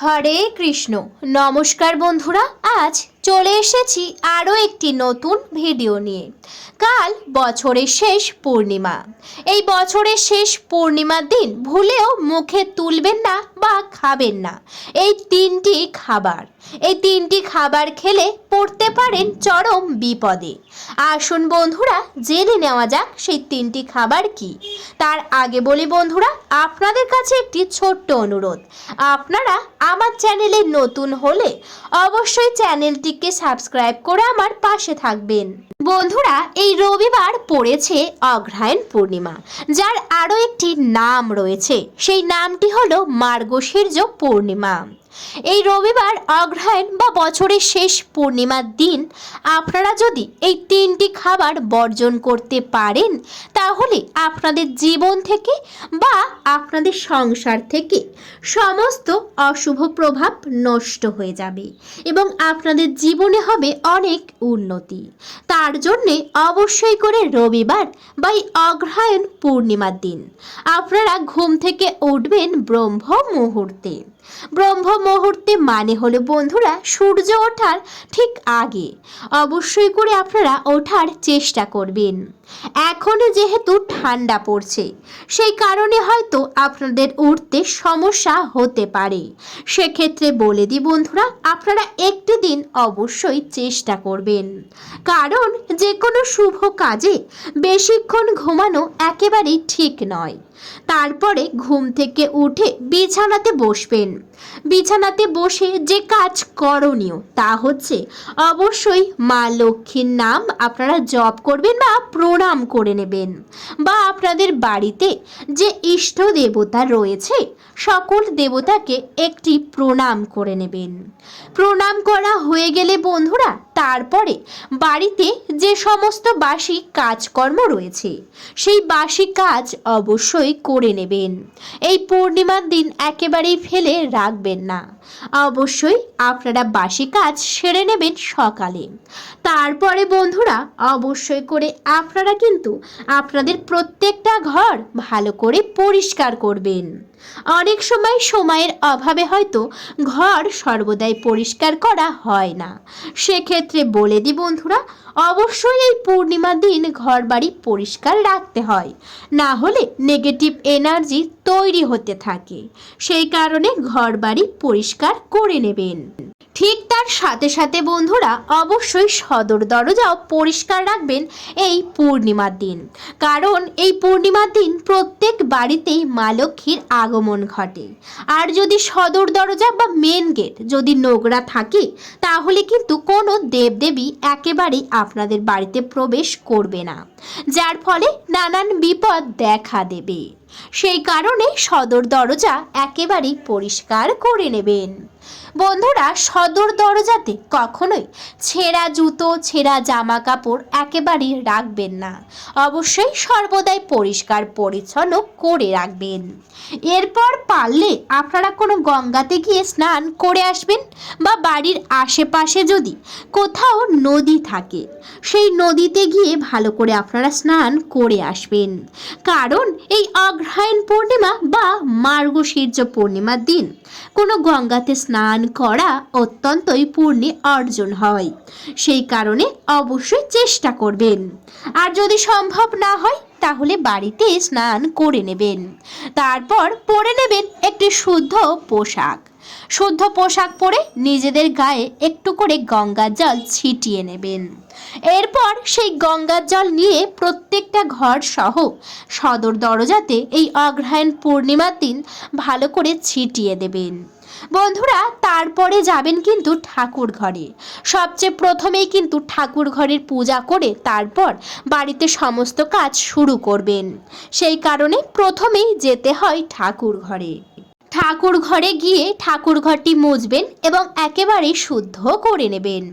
হরে কৃষ্ণ। নমস্কার বন্ধুরা, আজ চলে এসেছি আরও একটি নতুন ভিডিও নিয়ে। কাল বছরের শেষ পূর্ণিমা। এই বছরের শেষ পূর্ণিমার দিন ভুলেও মুখে তুলবেন না বা খাবেন না। এই তিনটি খাবার, এই তিনটি খাবার খেলে পড়তে পারেন চরম বিপদে। আসুন বন্ধুরা, জেনে নেওয়া যাক সেই তিনটি খাবার কি। তার আগে বলি বন্ধুরা, আপনাদের কাছে একটি ছোট্ট অনুরোধ। আপনারা আমার চ্যানেলে নতুন হলে অবশ্যই চ্যানেলটিকে সাবস্ক্রাইব করে আমার পাশে থাকবেন। বন্ধুরা, এই রবিবার পড়েছে অগ্রহায়ণ পূর্ণিমা, যার আরও একটি নাম রয়েছে। সেই নামটি হলো মার্গশীর্য পূর্ণিমা। এই রবিবার অগ্রহায়ণ বা বছরের শেষ পূর্ণিমার দিন, আপনারা যদি এই তিনটি খাবার বর্জন করতে পারেন, তাহলে আপনাদের জীবন থেকে বা আপনাদের সংসার থেকে সমস্ত অশুভ প্রভাব নষ্ট হয়ে যাবে এবং আপনাদের জীবনে হবে অনেক উন্নতি। তার জন্যে অবশ্যই করে রবিবার বা এই অগ্রহায়ণ পূর্ণিমার দিন। আপনারা ঘুম থেকে উঠবেন ব্রহ্ম মুহূর্তে। ব্রহ্ম মুহূর্তে মানে হলো, বন্ধুরা, সূর্য ওঠার ঠিক আগে। অবশ্যই করে আপনারা ওঠার চেষ্টা করবেন। এখন যেহেতু ঠান্ডা পড়ছে, সেই কারণে হয়তো আপনাদের উঠতে সমস্যা হতে পারে। সেক্ষেত্রে বলে দিই, বন্ধুরা, আপনারা একটি দিন অবশ্যই চেষ্টা করবেন। কারণ যে কোনো শুভ কাজে বেশিক্ষণ ঘুমানো একেবারেই ঠিক নয়। তারপরে ঘুম থেকে উঠে বিছানাতে বসবেন। বিছানাতে বসে যে কাজ করণীয় তা হচ্ছে অবশ্যই মা লক্ষ্মীর নাম আপনারা জপ করবেন বা প্রণাম করে নেবেন। বা আপনাদের বাড়িতে যে ইষ্ট দেবতা রয়েছে, সকল দেবতাকে একটি প্রণাম করে নেবেন। প্রণাম করা হয়ে গেলে বন্ধুরা, তারপরে বাড়িতে যে সমস্ত বাসি কাজকর্ম রয়েছে, সেই বাসি কাজ অবশ্যই করে নেবেন। এই পূর্ণিমার দিন একেবারেই ফেলে রাখবেন না। অবশ্যই আপনারা বাসি কাজ সেরে নেবেন সকালে। তারপরে বন্ধুরা, অবশ্যই করে আপনারা কিন্তু আপনাদের প্রত্যেকটা ঘর ভালো করে পরিষ্কার করবেন। অনেক সময় সময়ের অভাবে হয়তো ঘর সর্বদাই পরিষ্কার করা হয় না। সেক্ষেত্রে বলে দিই বন্ধুরা, অবশ্যই এই পূর্ণিমার দিন ঘর বাড়ি পরিষ্কার রাখতে হয়। না হলে নেগেটিভ এনার্জি তৈরি হতে থাকে। সেই কারণে ঘর বাড়ি পরিষ্কার করে নেবেন। ঠিক তার সাথে সাথে বন্ধুরা, অবশ্যই সদর দরজাও পরিষ্কার রাখবেন এই পূর্ণিমার দিন। কারণ এই পূর্ণিমার দিন প্রত্যেক বাড়িতেই মা লক্ষ্মীর আগমন ঘটে। আর যদি সদর দরজা বা মেন গেট যদি নোংরা থাকে, তাহলে কিন্তু কোনো দেবদেবী একেবারেই আপনাদের বাড়িতে প্রবেশ করবে না। যার ফলে নানান বিপদ দেখা দেবে। সেই কারণে সদর দরজা একেবারেই পরিষ্কার করে নেবেন। বন্ধুরা, সদর দরজাতে কখনোই ছেঁড়া জুতো, ছেঁড়া জামা কাপড় একেবারেই রাখবেন না। অবশ্যই সর্বদাই পরিষ্কার পরিচ্ছন্ন করে রাখবেন। এরপর পারলে আপনারা কোনো গঙ্গাতে গিয়ে স্নান করে আসবেন বা বাড়ির আশেপাশে যদি কোথাও নদী থাকে, সেই নদীতে গিয়ে ভালো করে আপনারা স্নান করে আসবেন। কারণ এই অগ্রহায়ণ পূর্ণিমা বা মার্গশীর্য পূর্ণিমার দিন। কোনো গঙ্গাতে স্নান করা অত্যন্তই পূর্ণে অর্জন হয়। সেই কারণে অবশ্যই চেষ্টা করবেন। আর যদি সম্ভব না হয়, তাহলে বাড়িতে স্নান করে নেবেন। তারপর পরে নেবেন একটি শুদ্ধ পোশাক। শুদ্ধ পোশাক পরে নিজেদের গায়ে একটু করে গঙ্গার জল ছিটিয়ে নেবেন। এরপর সেই গঙ্গার জল নিয়ে প্রত্যেকটা ঘর সহ সদর দরজাতে এই অগ্রহায়ণ পূর্ণিমার দিন ভালো করে ছিটিয়ে দেবেন। বন্ধুরা, তারপরে যাবেন কিন্তু ঠাকুর ঘরে। সবচেয়ে প্রথমেই কিন্তু ঠাকুর ঘরের পূজা করে তারপর বাড়িতে সমস্ত কাজ শুরু করবেন। সেই কারণে প্রথমেই যেতে হয় ঠাকুর ঘরে। ঠাকুর ঘরে গিয়ে ঠাকুর ঘরটি মুছবেন এবং একেবারে শুদ্ধ করে নেবেন।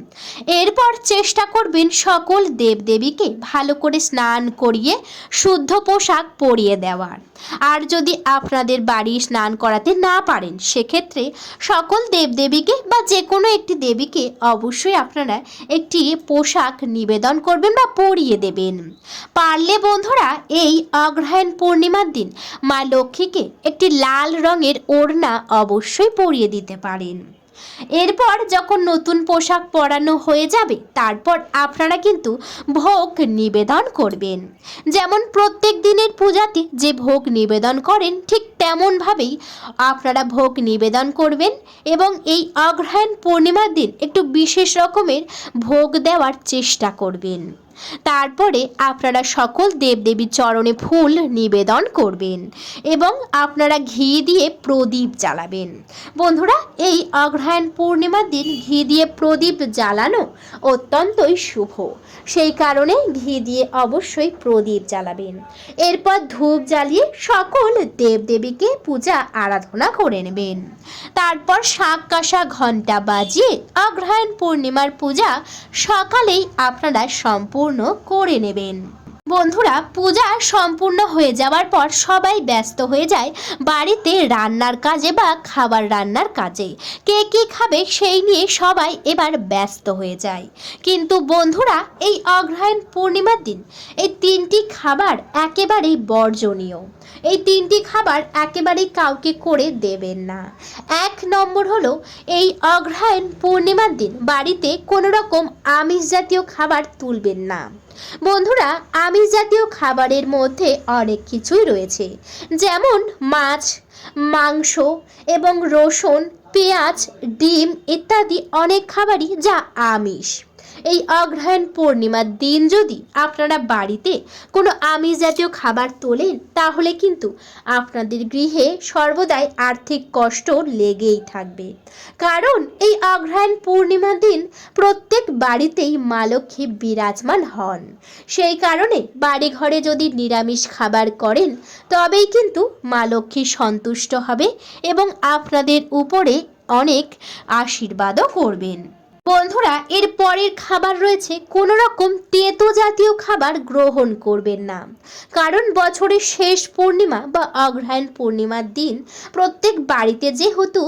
এরপর চেষ্টা করবেন সকল দেবদেবীকে ভালো করে স্নান করিয়ে শুদ্ধ পোশাক পরিয়ে দেওয়ার। আর যদি আপনাদের বাড়ি স্নান করাতে না পারেন, সেক্ষেত্রে সকল দেবদেবীকে বা যে কোনো একটি দেবীকে অবশ্যই আপনারা একটি পোশাক নিবেদন করবেন বা পরিয়ে দেবেন। পারলে বন্ধুরা, এই অগ্রহায়ণ পূর্ণিমার দিন মা লক্ষ্মীকে একটি লাল রঙের ওড়না অবশ্যই পরিয়ে দিতে পারেন। এরপর যখন নতুন পোশাক পরানো হয়ে যাবে, তারপর আপনারা কিন্তু ভোগ নিবেদন করবেন। যেমন প্রত্যেক দিনের পূজাতে যে ভোগ নিবেদন করেন, ঠিক তেমনভাবেই আপনারা ভোগ নিবেদন করবেন এবং এই অগ্রহায়ণ পূর্ণিমার দিন একটু বিশেষ রকমের ভোগ দেওয়ার চেষ্টা করবেন। তারপরে আপনারা সকল দেবদেবীর চরণে ফুল নিবেদন করবেন এবং আপনারা ঘি দিয়ে প্রদীপ জ্বালাবেন। বন্ধুরা, এই অগ্রহায়ণ পূর্ণিমার দিন ঘি দিয়ে প্রদীপ জ্বালানো অত্যন্তই শুভ। সেই কারণে ঘি দিয়ে অবশ্যই প্রদীপ জ্বালাবেন। এরপর ধূপ জ্বালিয়ে সকল দেবদেবীকে পূজা আরাধনা করে নেবেন। তারপর শাক কাঁসা ঘণ্টা বাজিয়ে অগ্রহায়ণ পূর্ণিমার পূজা সকালেই আপনারা সম্পূর্ণ করে নেবেন। বন্ধুরা, পূজা সম্পূর্ণ হয়ে যাওয়ার পর সবাই ব্যস্ত হয়ে যায় বাড়িতে রান্নার কাজে বা খাবার রান্নার কাজে। কে কী খাবে সেই নিয়ে সবাই এবার ব্যস্ত হয়ে যায়। কিন্তু বন্ধুরা, এই অগ্রহায়ণ পূর্ণিমার দিন, এই তিনটি খাবার একেবারেই বর্জনীয়। এই তিনটি খাবার একেবারেই কাউকে করে দেবেন না। এক নম্বর হলো, এই অগ্রহায়ণ পূর্ণিমার দিন বাড়িতে কোনো রকম আমিষ জাতীয় খাবার তুলবেন না। বন্ধুরা আমিষ জাতীয় খাবারের মধ্যে অনেক কিছুই রয়েছে। যেমন মাছ, মাংস এবং রসুন, পেঁয়াজ, ডিম ইত্যাদি অনেক খাবারই যা আমিষ। এই অগ্রহায়ণ পূর্ণিমার দিন যদি আপনারা বাড়িতে কোনো আমিষ জাতীয় খাবার তোলেন, তাহলে কিন্তু আপনাদের গৃহে সর্বদাই আর্থিক কষ্ট লেগেই থাকবে। কারণ এই অগ্রহায়ণ পূর্ণিমার দিন প্রত্যেক বাড়িতেই মা লক্ষ্মী বিরাজমান হন। সেই কারণে বাড়ি ঘরে যদি নিরামিষ খাবার করেন, তবেই কিন্তু মা লক্ষ্মী সন্তুষ্ট হবে এবং আপনাদের উপরে অনেক আশীর্বাদও করবেন। বন্ধুরা, এর পরের খাবার রয়েছে কোনো রকম তেতো জাতীয় খাবার গ্রহণ করবেন না। কারণ বছরের শেষ পূর্ণিমা বা অগ্রহায়ণ পূর্ণিমার দিন প্রত্যেক বাড়িতে যেহেতু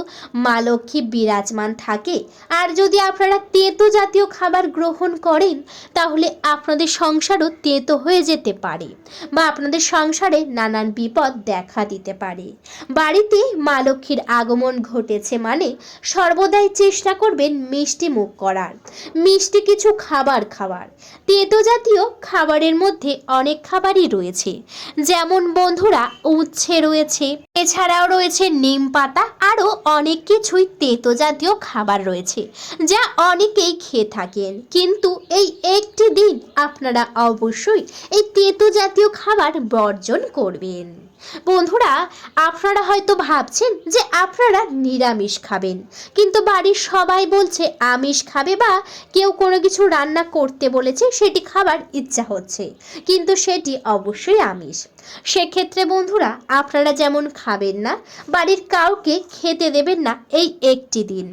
মা লক্ষ্মী বিরাজমান থাকে, আর যদি আপনারা তেতো জাতীয় খাবার গ্রহণ করেন, তাহলে আপনাদের সংসারও তেতো হয়ে যেতে পারে বা আপনাদের সংসারে নানান বিপদ দেখা দিতে পারে। বাড়িতে মা লক্ষ্মীর আগমন ঘটেছে মানে সর্বদাই চেষ্টা করবেন মিষ্টি মুখ করার। মিষ্টি কিছু খাবার খাওয়ার। তেতো জাতীয় খাবারের মধ্যে অনেক খাবারই রয়েছে। যেমন বন্ধুরা, উচ্ছে রয়েছে। এছাড়াও রয়েছে নিম পাতা, আরও অনেক কিছুই তেতো জাতীয় খাবার রয়েছে, যা অনেকেই খেয়ে থাকেন। কিন্তু এই একটি দিন আপনারা অবশ্যই এই তেতো জাতীয় খাবার বর্জন করবেন। বন্ধুরা, আপনারা হয়তো ভাবছেন যে আপনারা নিরামিষ খাবেন। কিন্তু বাড়ির সবাই বলছে, আমিষ খাবে বা কেউ কোনো কিছু রান্না করতে বলেছে, সেটি খাবার ইচ্ছা হচ্ছে। কিন্তু সেটি অবশ্যই আমিষ। সেক্ষেত্রে বন্ধুরা, আপনারা যেমন খাবেন না, বাড়ির কাউকে খেতে দেবেন না এই একটি দিন।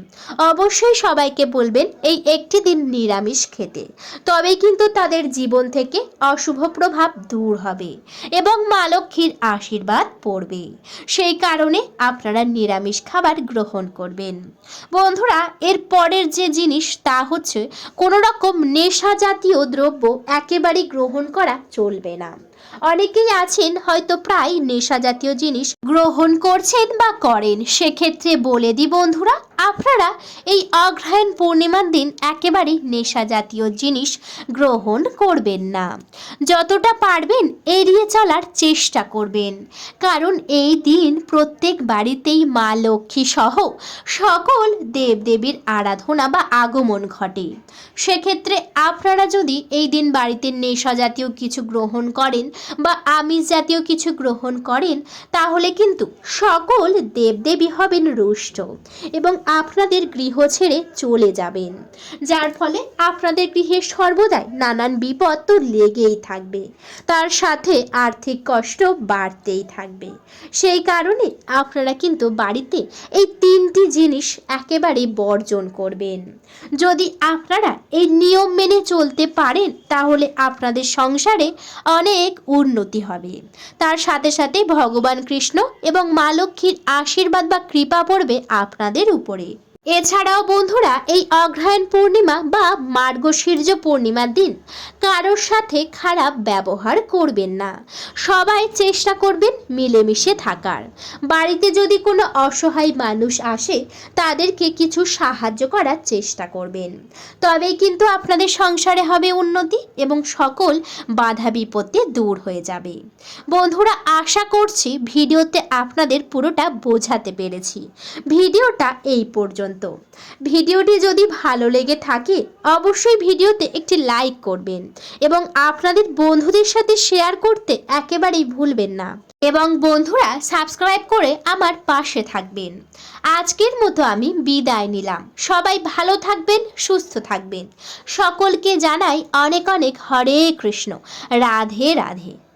অবশ্যই সবাইকে বলবেন, এই একটি দিন নিরামিষ খেতে। তবেই কিন্তু তাদের জীবন থেকে অশুভ প্রভাব দূর হবে এবং মা লক্ষ্মীর আশীর্বাদ পড়বে। সেই কারণে আপনারা নিরামিষ খাবার গ্রহণ করবেন। বন্ধুরা, এর পরের যে জিনিস তা হচ্ছে কোনো রকম নেশা জাতীয় দ্রব্য একেবারেই গ্রহণ করা চলবে না। অনেকেই আছেন হয়তো প্রায় নেশা জাতীয় জিনিস গ্রহণ করছেন বা করেন। সেক্ষেত্রে বলে দিই বন্ধুরা আপনারা এই অগ্রহায়ণ পূর্ণিমার দিন একেবারেই নেশা জাতীয় জিনিস গ্রহণ করবেন না। যতটা পারবেন এড়িয়ে চলার চেষ্টা করবেন। কারণ এই দিন প্রত্যেক বাড়িতেই মা লক্ষ্মী সহ সকল দেবদেবীর আরাধনা বা আগমন ঘটে। সেক্ষেত্রে আপনারা যদি এই দিন বাড়িতে নেশা জাতীয় কিছু গ্রহণ করেন বা আমিষ জাতীয় কিছু গ্রহণ করেন, তাহলে কিন্তু সকল দেবদেবী হবেন রুষ্ট এবং আপনাদের গৃহ ছেড়ে চলে যাবেন। যার ফলে আপনাদের গৃহে সর্বদাই নানান বিপদ তো লেগেই থাকবে। তার সাথে আর্থিক কষ্ট বাড়তেই থাকবে। সেই কারণে আপনারা কিন্তু বাড়িতে এই তিনটি জিনিস একেবারে বর্জন করবেন। যদি আপনারা এই নিয়ম মেনে চলতে পারেন, তাহলে আপনাদের সংসারে অনেক উন্নতি হবে। তার সাথে সাথে ভগবান কৃষ্ণ এবং মা লক্ষ্মীর আশীর্বাদ বা কৃপা পড়বে আপনাদের উপরে। করে এছাড়াও বন্ধুরা, এই অগ্রহায়ণ পূর্ণিমা বা মার্গশীর্য পূর্ণিমার দিন কারোর সাথে খারাপ ব্যবহার করবেন না। সবাই চেষ্টা করবেন মিলেমিশে থাকার। বাড়িতে যদি কোনো অসহায় মানুষ আসে, তাদেরকে কিছু সাহায্য করার চেষ্টা করবেন। তবেই কিন্তু আপনাদের সংসারে হবে উন্নতি এবং সকল বাধা বিপত্তি দূর হয়ে যাবে। বন্ধুরা, আশা করছি ভিডিওতে আপনাদের পুরোটা বোঝাতে পেরেছি। ভিডিওটা এই পর্যন্ত। ভিডিওটি যদি ভালো লেগে থাকে, অবশ্যই ভিডিওতে একটি লাইক করবেন এবং আপনাদের বন্ধুদের সাথে শেয়ার করতে একেবারেই ভুলবেন না। এবং বন্ধুরা, সাবস্ক্রাইব করে আমার পাশে থাকবেন। আজকের মতো আমি বিদায় নিলাম। সবাই ভালো থাকবেন, সুস্থ থাকবেন। সকলকে জানাই অনেক অনেক হরে কৃষ্ণ। রাধে রাধে।